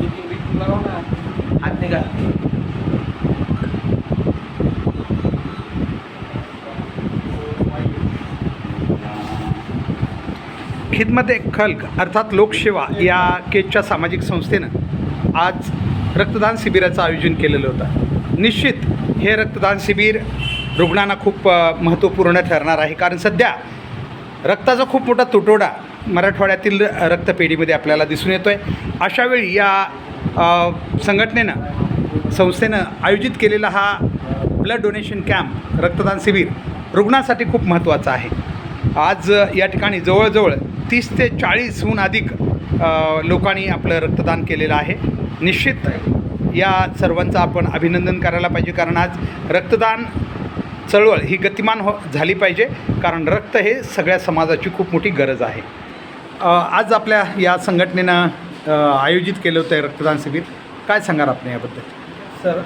Meeting ना निघा खिदमत एक खल्क अर्थात लोकसेवा या केजच्या सामाजिक संस्थेनं आज रक्तदान शिबिराचं आयोजन केलेलं होतं. निश्चित हे रक्तदान शिबिर रुग्णांना खूप महत्त्वपूर्ण ठरणार आहे. कारण सध्या रक्ताचा खूप मोठा तुटवडा मराठवाड्यातील रक्तपेढीमध्ये आपल्याला दिसून येतो आहे अशावेळी या संघटनेनं संस्थेनं आयोजित केलेला हा ब्लड डोनेशन कॅम्प रक्तदान शिबिर रुग्णासाठी खूप महत्त्वाचा आहे. आज या ठिकाणी जवळजवळ तीस ते चाळीसहून अधिक लोकांनी आपलं रक्तदान केलेलं आहे. निश्चित या सर्वांचं आपण अभिनंदन करायला पाहिजे कारण आज रक्तदान चळवळ ही गतिमान हो झाली पाहिजे कारण रक्त हे सगळ्या समाजाची खूप मोठी गरज आहे. आज आपल्या या संघटनेनं आयोजित केलं होतं रक्तदान शिबिर. काय सांगाल आपण याबद्दल? सर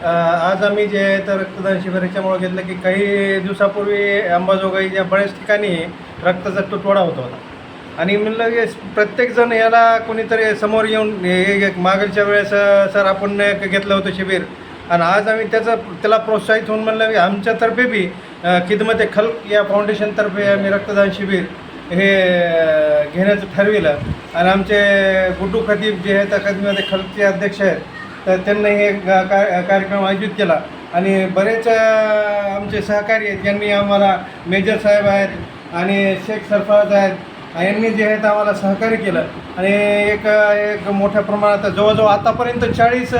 आज आम्ही जे आहे तर रक्तदान शिबिर याच्यामुळे घेतलं की काही दिवसापूर्वी अंबाजोगाईच्या बऱ्याच ठिकाणी रक्ताचा तुटवडा होत होता. आणि म्हणलं की प्रत्येकजण याला कोणीतरी समोर येऊन हे- मागच्या वेळेस सर आपण एक घेतलं होतं शिबिर. आणि आज आम्ही त्याचं त्याला प्रोत्साहित होऊन म्हणलं की आमच्यातर्फे बी अ, खिदमते या फाउंडेशनतर्फे आम्ही रक्तदान शिबिर हे घेण्याचं ठरविलं. आणि आमचे गुड्डू खतीब जे आहेत अकादमीमध्ये खलचे अध्यक्ष आहेत. तर त्यांनी हे कार्यक्रम आयोजित केला. आणि बरेच आमचे सहकारी आहेत. ज्यांनी आम्हाला मेजर साहेब आहेत आणि शेख सरफराज आहेत. यांनी जे आहेत आम्हाला सहकार्य केलं. आणि एक एक मोठ्या प्रमाणात जवळजवळ आतापर्यंत चाळीस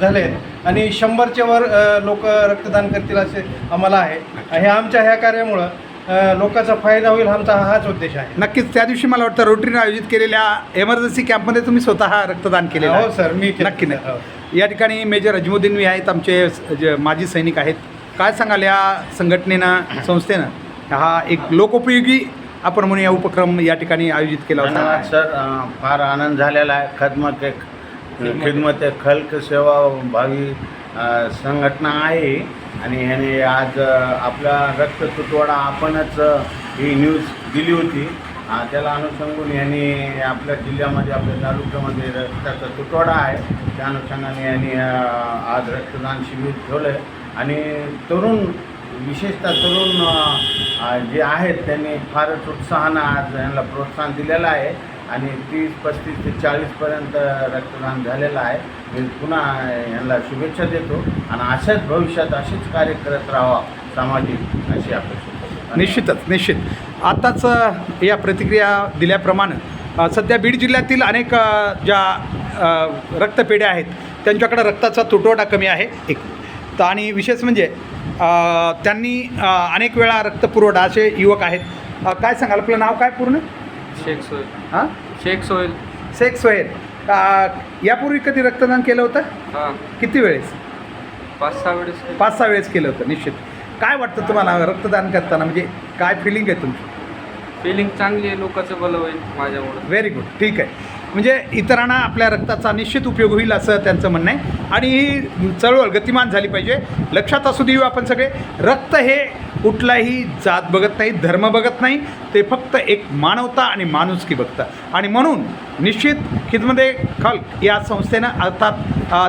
झाले आहेत. आणि शंभरचे वर लोक रक्तदान करतील असे आम्हाला आहे. हे आमच्या ह्या कार्यामुळं लोकांचा फायदा होईल आमचा हाच उद्देश आहे. नक्कीच त्या दिवशी मला वाटतं रोटरीनं आयोजित केलेल्या एमर्जन्सी कॅम्पमध्ये तुम्ही स्वतः रक्तदान केलेलं हो सर मी केलं. नक्की हो. नक्की या ठिकाणी मेजर अजमुद्दीनवी आहेत आमचे स- जे माजी सैनिक आहेत. काय सांगाल या संघटनेनं संस्थेनं? हा एक लोकोपयोगी आपण म्हणून या उपक्रम या ठिकाणी आयोजित केला होता. सर. फार आनंद झालेला आहे. खदमत एक खिदमत एक खल्क सेवा भावी संघटना आहे. आणि ह्याने आज आपला रक्त तुटवडा आपणच ही न्यूज दिली होती. त्याला अनुषंगून यांनी आपल्या जिल्ह्यामध्ये आपल्या तालुक्यामध्ये रक्ताचा तुटवडा आहे. त्या अनुषंगाने यांनी आज रक्तदान शिबिर ठेवलं आहे आणि तरुण विशेषतः तरुण जे आहेत त्यांनी फारच उत्साहानं आज यांना प्रोत्साहन दिलेलं आहे. आणि तीस पस्तीस ते चाळीसपर्यंत रक्तदान झालेलं आहे. मी पुन्हा यांना शुभेच्छा देतो आणि अशाच भविष्यात असेच कार्य करत राहावा सामाजिक अशी अपेक्षा. निश्चितच निश्चित. आताच या प्रतिक्रिया दिल्याप्रमाणे सध्या बीड जिल्ह्यातील अनेक ज्या रक्तपेढ्या आहेत त्यांच्याकडे रक्ताचा तुटवडा कमी आहे. एक तर आणि विशेष म्हणजे त्यांनी अनेक वेळा रक्तपुरवठा असे युवक आहेत. काय सांगाल? आपलं नाव काय पूर्ण? शेख सोहेल हां? शेख सोहेल शेख सोहेल यापूर्वी कधी रक्तदान केलं होतं? हां. किती वेळेस? पाच सहा वेळेस पाच सहा वेळेस केलं होतं निश्चित. काय वाटतं तुम्हाला रक्तदान करताना? म्हणजे काय फिलिंग आहे तुमची? फिलिंग चांगली आहे लोकांचं भलं होईल माझ्यामुळं. व्हेरी गुड ठीक आहे. म्हणजे इतरांना आपल्या रक्ताचा निश्चित उपयोग होईल असं त्यांचं म्हणणं आहे. आणि ही चळवळ गतिमान झाली पाहिजे. लक्षात असू देऊ आपण सगळे. रक्त हे कुठलाही जात बघत नाही धर्म बघत नाही ते फक्त एक मानवता आणि माणुसकी बघतं. आणि म्हणून निश्चित खिदमध्ये खल्क या संस्थेनं अर्थात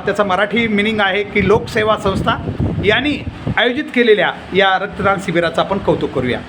त्याचा मराठी मिनिंग आहे की लोकसेवा संस्था यांनी आयोजित केलेल्या या रक्तदान शिबिराचं आपण कौतुक करूया.